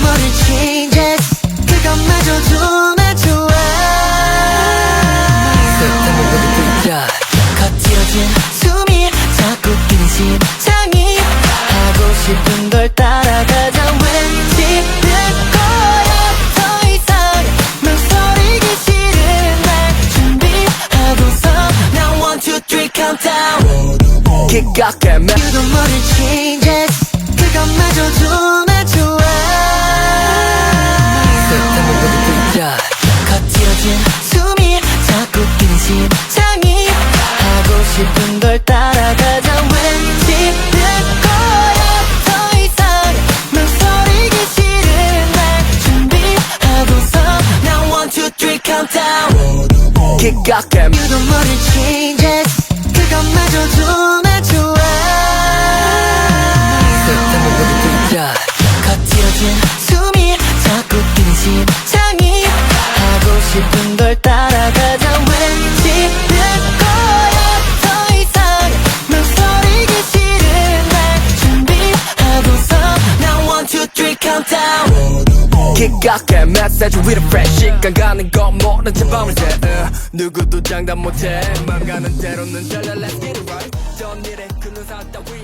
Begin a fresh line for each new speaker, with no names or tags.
모를 changes. 그것마저 정말 좋아.
쓸데없는
거칠어진 숨이 자꾸 끼는 심장이 하고 싶은 걸 따라가자. 외치는 거야. 더 이상 망설 싶은 걸 따라가자. 외치는 거야. 더 이상 망설이기 싫은 날 준비하고서 Now one two three countdown.
기각해
You don't 모를 changes 그것마저 정말 좋아
쓸데없는 모든 자
거칠어진 숨이 자꾸 끼는 심장이 하고 싶은 걸 따라
기각해. 메시지 위로 fresh 시간. 가는 거 모른 채 밤을 새 누구도 장담 못해. 맘 가는 대로는 잘라. Let's get it right. 전 일에 그 눈사 따위